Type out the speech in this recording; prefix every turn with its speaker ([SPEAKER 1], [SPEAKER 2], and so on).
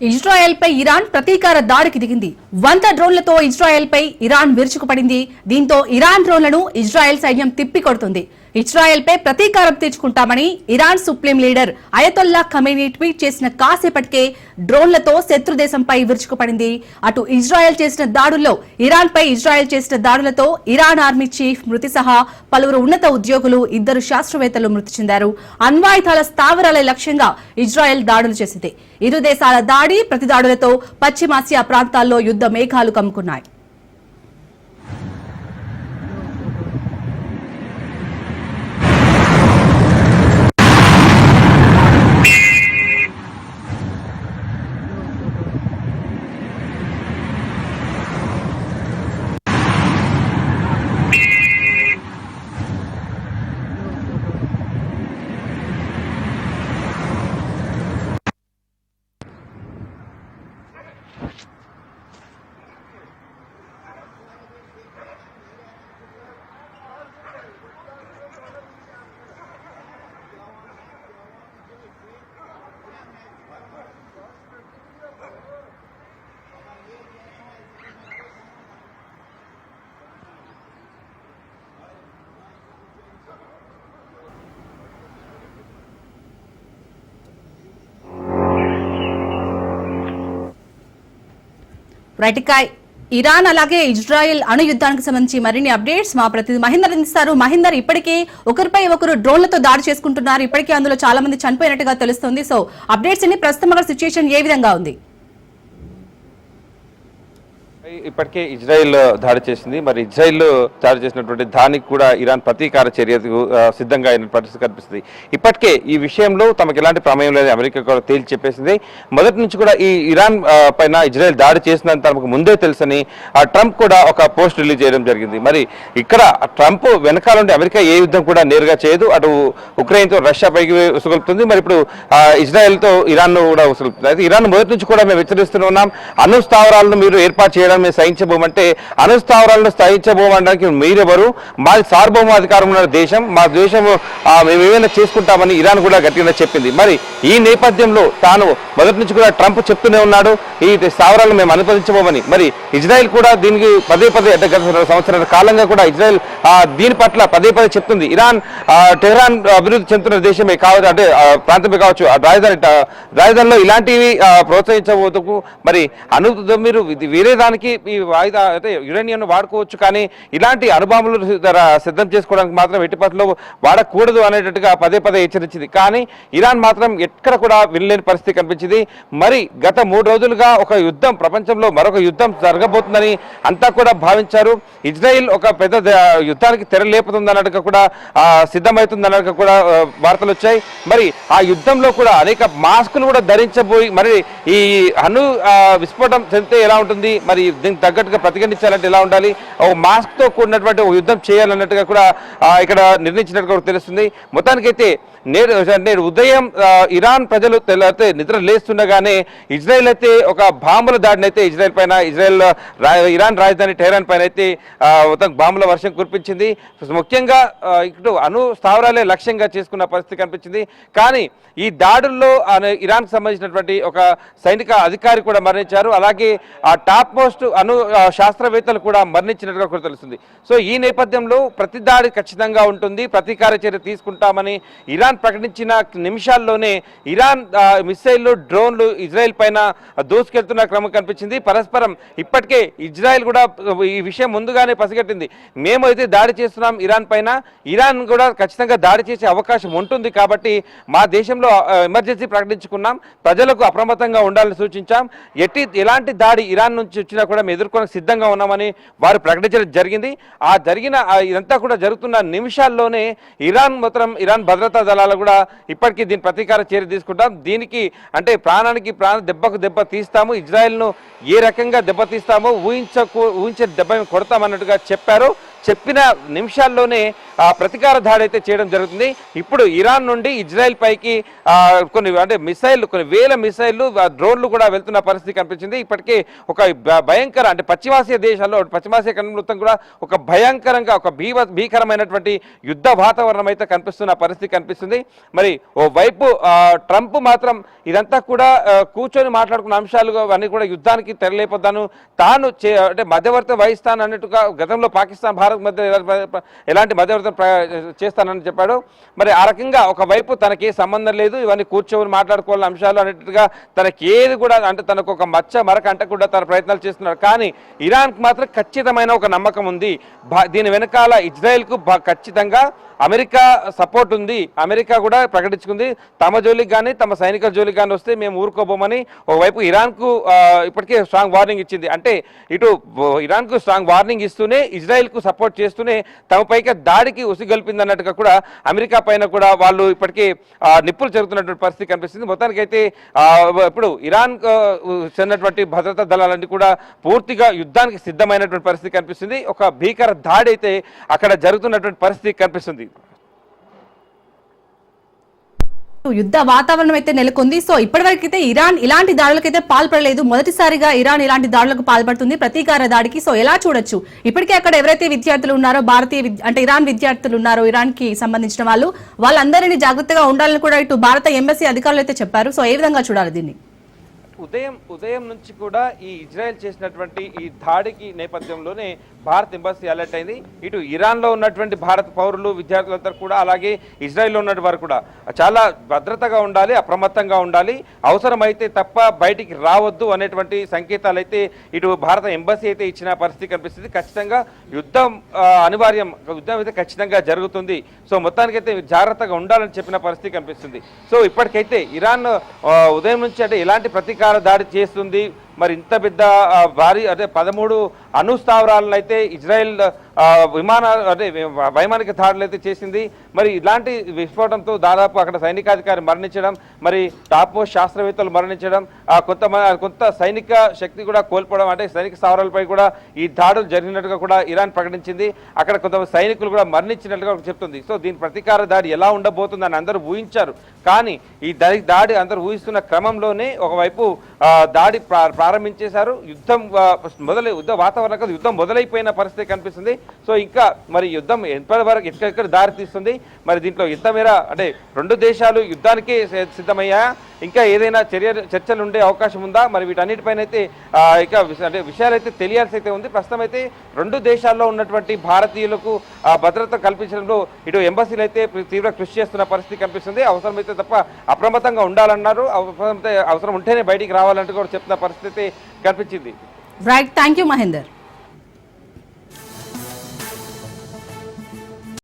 [SPEAKER 1] Israel పై Iran ప్రతీకార దాడికి దిగింది. వంద డ్రోన్లతో ఇజ్రాయెల్ పై ఇరాన్ విరుచుకుపడింది. దీంతో ఇరాన్ డ్రోన్లను ఇజ్రాయెల్ సైన్యం తిప్పికొడుతుంది. ఇజ్రాయెల్ పై ప్రతీకారం తీర్చుకుంటామని Iran supreme leader Ayatollah Khamenei tweet చేసిన కాసేపటికే డ్రోన్లతో శత్రు దేశంపై విరుచుకుపడింది. అటు ఇజ్రాయెల్ చేసిన దాడుల్లో ఇరాన్ పై ఇజ్రాయెల్ చేసిన దాడులతో ఇరాన్ ఆర్మీ చీఫ్ మృతి సహా పలువురు ఉన్నత ఉద్యోగులు ఇద్దరు శాస్త్రవేత్తలు మృతి చెందారు. అణ్వాయుధాల స్థావరాల లక్ష్యంగా ఇజ్రాయెల్ దాడులు చేసింది. ఇరు దేశాల దాడి ప్రతిదాడులతో పశ్చిమాసియా ప్రాంతాల్లో యుద్ధ మేఘాలు కమ్ముకున్నాయి. రైట్ ఇక ఇరాన్ అలాగే ఇజ్రాయెల్ అణు యుద్ధానికి సంబంధించి మరిన్ని అప్డేట్స్ మా ప్రతినిధి మహిందర్ అందిస్తారు. మహిందర్ ఇప్పటికే ఒకరిపై ఒకరు డ్రోన్లతో దాడి చేసుకుంటున్నారు. ఇప్పటికే అందులో చాలా మంది చనిపోయినట్టుగా తెలుస్తుంది. సో అప్డేట్స్ అన్ని ప్రస్తుతం అక్కడ సిచ్యుయేషన్ ఏ విధంగా ఉంది?
[SPEAKER 2] ఇప్పటికే ఇజ్రాయెల్ దాడి చేసింది. మరి ఇజ్రాయెల్ దాడి చేసినటువంటి దానికి కూడా ఇరాన్ ప్రతీకార చర్యకు సిద్ధంగా అయిన పరిస్థితి కనిపిస్తుంది. ఇప్పటికే ఈ విషయంలో తమకు ఎలాంటి ప్రమేయం లేదు. అమెరికా కూడా తేల్చి చెప్పేసింది. మొదటి నుంచి కూడా ఈ ఇరాన్ పైన ఇజ్రాయెల్ దాడి చేసిందని తమకు ముందే తెలుసని ఆ ట్రంప్ కూడా ఒక పోస్ట్ రిలీజ్ చేయడం జరిగింది. మరి ఇక్కడ ట్రంప్ వెనకాల నుండి అమెరికా ఏ యుద్ధం కూడా నేరుగా చేయదు. అటు ఉక్రెయిన్తో రష్యా పైకి ఉసుగొలుపుతుంది. మరి ఇప్పుడు ఇజ్రాయెల్తో ఇరాన్ కూడా ఉసుగొలుపుతుంది. అయితే ఇరాన్ మొదటి నుంచి కూడా మేము హెచ్చరిస్తూనే ఉన్నాం. అణు స్థావరాలను మీరు ఏర్పాటు చేయడం మేము సహించబోమంటే అనుస్థావరాలను సహించబోమడానికి మీరెవరు? మాది సార్వభౌమాధికారం ఉన్న దేశం మా దేశం మేము ఏమైనా చేసుకుంటామని ఇరాన్ కూడా గట్టిగా చెప్పింది. మరి ఈ నేపథ్యంలో తాను మొదటి నుంచి కూడా ట్రంప్ చెప్తూనే ఉన్నాడు ఈ స్థావరాలను మేము అనుమతించబోమని. మరి ఇజ్రాయెల్ కూడా దీనికి పదే పదే అంటే గత సంవత్సరాల కాలంగా కూడా ఇజ్రాయెల్ దీని పట్ల పదే పదే చెప్తుంది. ఇరాన్ టెహరాన్ టెహ్రాన్ అభివృద్ధి చెందుతున్న దేశమే కావచ్చు అంటే ప్రాంతమే కావచ్చు రాజధాని రాజధానిలో ఇలాంటివి ప్రోత్సహించబోతుకు మరి అను మీరు వేరే దానికి ఈ వాయిదా అంటే యురేనియం వాడుకోవచ్చు కానీ ఇలాంటి అనుభవములు సిద్ధం చేసుకోవడానికి మాత్రం ఎట్టి పట్ల వాడకూడదు అనేటట్టుగా పదే పదే హెచ్చరించింది. కానీ ఇరాన్ మాత్రం ఎక్కడ కూడా వినలేని పరిస్థితి కనిపించింది. మరి గత మూడు రోజులుగా ఒక యుద్ధం ప్రపంచంలో మరొక యుద్ధం జరగబోతుందని అంతా కూడా భావించారు. ఇజ్రాయిల్ ఒక పెద్ద యుద్ధానికి తెరలేపుతుంది అన్నట్టుగా కూడా సిద్ధమవుతుంది అన్నట్టుగా కూడా వార్తలు వచ్చాయి. మరి ఆ యుద్ధంలో కూడా అనేక మాస్కులు కూడా ధరించబోయి మరి ఈ అణు విస్ఫోటం చెందితే ఎలా ఉంటుంది? మరి దీనికి తగ్గట్టుగా ప్రతిఘటించాలంటే ఎలా ఉండాలి? ఒక మాస్క్తో కూడినటువంటి ఒక యుద్ధం చేయాలన్నట్టుగా కూడా ఇక్కడ నిర్ణయించినట్టుగా కూడా తెలుస్తుంది. మొత్తానికైతే నేడు నేడు ఉదయం ఇరాన్ ప్రజలు అయితే నిద్ర లేస్తుండగానే ఇజ్రాయెల్ అయితే ఒక బాంబుల దాడిని అయితే ఇజ్రాయెల్ పైన ఇజ్రాయెల్ ఇరాన్ రాజధాని టెహరాన్ పైన అయితే మొత్తం బాంబుల వర్షం కురిపించింది. ముఖ్యంగా ఇటు అణు స్థావరాలే లక్ష్యంగా చేసుకున్న పరిస్థితి కనిపించింది. కానీ ఈ దాడుల్లో అనే ఇరాన్కి సంబంధించినటువంటి ఒక సైనిక అధికారి కూడా మరణించారు. అలాగే ఆ టాప్ మోస్ట్ అణు శాస్త్రవేత్తలు కూడా మరణించినట్టుగా కూడా తెలుస్తుంది. సో ఈ నేపథ్యంలో ప్రతి దాడి ఖచ్చితంగా ఉంటుంది. ప్రతీకార చర్య తీసుకుంటామని ఇరాన్ ప్రకటించిన నిమిషాల్లోనే ఇరాన్ ఆ, డ్రోన్లు ఇజ్రాయెల్ పైన దూసుకెళ్తున్న క్రమం కనిపించింది. పరస్పరం ఇప్పటికే ఇజ్రాయెల్ కూడా ఈ విషయం ముందుగానే పసిగట్టింది. అయితే దాడి చేస్తున్నాం ఇరాన్ పైన. ఇరాన్ కూడా ఖచ్చితంగా దాడి చేసే అవకాశం ఉంటుంది కాబట్టి మా దేశంలో ఎమర్జెన్సీ ప్రకటించుకున్నాం. ప్రజలకు అప్రమత్తంగా ఉండాలని సూచించాం. ఎట్టి ఎలాంటి దాడి ఇరాన్ నుంచి వచ్చినా కూడా మేము ఎదుర్కోవడానికి సిద్ధంగా ఉన్నామని వారు ప్రకటించడం జరిగింది. ఆ జరిగిన ఇదంతా కూడా జరుగుతున్న నిమిషాల్లోనే ఇరాన్ మొత్తం ఇరాన్ భద్రతా దళాలు కూడా ఇప్పటికీ దీని ప్రతీకార చర్య తీసుకుంటాం. దీనికి అంటే ప్రాణానికి ప్రాణ దెబ్బకు దెబ్బ తీస్తాము. ఇజ్రాయెల్ను ఏ రకంగా దెబ్బతీస్తామో ఊహించకు ఊహించే దెబ్బ మేము కొడతామన్నట్టుగా చెప్పారు. చెప్పిన నిమిషాల్లోనే ప్రతీకార దాడి అయితే చేయడం జరుగుతుంది. ఇప్పుడు ఇరాన్ నుండి ఇజ్రాయెల్ పైకి కొన్ని అంటే మిసైల్ కొన్ని వేల మిసైళ్ళు డ్రోన్లు కూడా వెళ్తున్న పరిస్థితి కనిపించింది. ఇప్పటికే ఒక భయంకర అంటే పశ్చిమాసియా దేశాల్లో పశ్చిమాసియా ఖండం మొత్తం కూడా ఒక భయంకరంగా ఒక భీవ భీకరమైనటువంటి యుద్ధ వాతావరణం అయితే కనిపిస్తున్న పరిస్థితి కనిపిస్తుంది. మరి ఓ వైపు ట్రంప్ మాత్రం ఇదంతా కూడా కూర్చొని మాట్లాడుకున్న అంశాలు అన్నీ కూడా యుద్ధానికి తెరలేపొద్దాను తాను చే అంటే మధ్యవర్తి వహిస్తాను అన్నట్టుగా గతంలో పాకిస్తాన్ భారత్ మధ్య ఎలాంటి మధ్యవర్తి చేస్తానని చెప్పాడు. మరి ఆ రకంగా ఒకవైపు తనకి సంబంధం లేదు ఇవన్నీ కూర్చొని మాట్లాడుకోవాలని అంశాలు అనేట్టుగా తనకి ఏది కూడా అంటే తనకు ఒక మచ్చ మరక అంటకుండా తన ప్రయత్నాలు చేస్తున్నారు. కానీ ఇరాన్కి మాత్రం ఖచ్చితమైన ఒక నమ్మకం ఉంది. దీని వెనకాల ఇజ్రాయెల్కు ఖచ్చితంగా అమెరికా సపోర్ట్ ఉంది. అమెరికా కూడా ప్రకటించుకుంది. తమ జోలికి కానీ తమ సైనిక జోలికి కానీ వస్తే మేము ఊరుకోబోమని ఒకవైపు ఇరాన్కు ఇప్పటికే స్ట్రాంగ్ వార్నింగ్ ఇచ్చింది. అంటే ఇటు ఇరాన్కు స్ట్రాంగ్ వార్నింగ్ ఇస్తూనే ఇజ్రాయెల్కు సపోర్ట్ చేస్తూనే తమపైకి దాడికి ఉసిగల్పిందన్నట్టుగా కూడా అమెరికా పైన కూడా వాళ్ళు ఇప్పటికీ నిప్పులు జరుగుతున్నటువంటి పరిస్థితి కనిపిస్తుంది. మొత్తానికైతే ఇప్పుడు ఇరాన్ చెందినటువంటి భద్రతా దళాలన్నీ కూడా పూర్తిగా యుద్ధానికి సిద్ధమైనటువంటి పరిస్థితి కనిపిస్తుంది. ఒక భీకర దాడి అయితే అక్కడ జరుగుతున్నటువంటి పరిస్థితి కనిపిస్తుంది.
[SPEAKER 1] యుద్ధ వాతావరణం అయితే నెలకొంది. సో ఇప్పటివరకైతే అయితే ఇరాన్ ఇలాంటి దాడులకైతే పాల్పడలేదు. మొదటిసారిగా ఇరాన్ ఇలాంటి దాడులకు పాల్పడుతుంది ప్రతీకార దాడికి. సో ఎలా చూడొచ్చు? ఇప్పటికే అక్కడ ఎవరైతే విద్యార్థులు ఉన్నారో భారతీయ అంటే ఇరాన్ విద్యార్థులు ఉన్నారో ఇరాన్కి సంబంధించిన వాళ్ళు వాళ్ళందరినీ జాగ్రత్తగా ఉండాలని కూడా ఇటు భారత ఎంబసీ అధికారులు అయితే చెప్పారు. సో ఏ విధంగా చూడాలి దీన్ని?
[SPEAKER 2] ఉదయం ఉదయం నుంచి కూడా ఈ ఇజ్రాయెల్ చేసినటువంటి ఈ దాడికి నేపథ్యంలోనే భారత్ ఎంబసీ అలర్ట్ అయింది. ఇటు ఇరాన్లో ఉన్నటువంటి భారత పౌరులు విద్యార్థులందరూ కూడా అలాగే ఇజ్రాయెల్లో ఉన్నటువంటి వారు కూడా చాలా భద్రతగా ఉండాలి అప్రమత్తంగా ఉండాలి. అవసరమైతే తప్ప బయటికి రావద్దు అనేటువంటి సంకేతాలు అయితే ఇటు భారత ఎంబసీ అయితే ఇచ్చిన పరిస్థితి కనిపిస్తుంది. ఖచ్చితంగా యుద్ధం అనివార్యం యుద్ధం అయితే ఖచ్చితంగా జరుగుతుంది. సో మొత్తానికైతే జాగ్రత్తగా ఉండాలని చెప్పిన పరిస్థితి కనిపిస్తుంది. సో ఇప్పటికైతే ఇరాన్ ఉదయం నుంచి అంటే ఎలాంటి ప్రతీకార దాడి చేస్తుంది. మరి ఇంత పెద్ద భారీ అదే పదమూడు అణు స్థావరాలను అయితే ఇజ్రాయెల్ విమాన అదే వైమానిక దాడులు అయితే చేసింది. మరి ఇలాంటి విస్ఫోటంతో దాదాపు అక్కడ సైనికాధికారి మరణించడం మరి టాప్ మోస్ట్ శాస్త్రవేత్తలు మరణించడం ఆ కొంత కొంత సైనిక శక్తి కూడా కోల్పోవడం అంటే సైనిక స్థావరాలపై కూడా ఈ దాడులు జరిగినట్టుగా కూడా ఇరాన్ ప్రకటించింది. అక్కడ కొంత సైనికులు కూడా మరణించినట్టుగా చెప్తుంది. సో దీని ప్రతీకార దాడి ఎలా ఉండబోతుందని అందరూ ఊహించారు. కానీ ఈ దాడి దాడి అందరూ ఊహిస్తున్న క్రమంలోనే ఒకవైపు దాడి ప్రా- ప్రారంభించేశారు. యుద్ధం మొదలై యుద్ధ వాతావరణం కదా యుద్ధం మొదలైపోయిన పరిస్థితి కనిపిస్తుంది. సో ఇంకా మరి యుద్ధం ఎప్పటి వరకు ఎక్కడెక్కడ దారి తీస్తుంది? మరి దీంట్లో యుద్ధం మేర అంటే రెండు దేశాలు యుద్ధానికి సిద్ధమయ్యా ఇంకా ఏదైనా చర్య చర్చలు ఉండే అవకాశం ఉందా? మరి వీటన్నిటిపైన అయితే ఇక అంటే విషయాలు అయితే తెలియాల్సి అయితే ఉంది. ప్రస్తుతం అయితే రెండు దేశాల్లో ఉన్నటువంటి భారతీయులకు భద్రత కల్పించడంలో ఇటు ఎంబసీలు అయితే తీవ్ర కృషి చేస్తున్న పరిస్థితి కనిపిస్తుంది. అవసరమైతే తప్ప అప్రమత్తంగా ఉండాలన్నారు. అవసరం అవసరం ఉంటేనే బయటికి రావాలి రావాలంటూ కూడా చెప్తున్న పరిస్థితి కనిపించింది.
[SPEAKER 1] Right thank you Mahender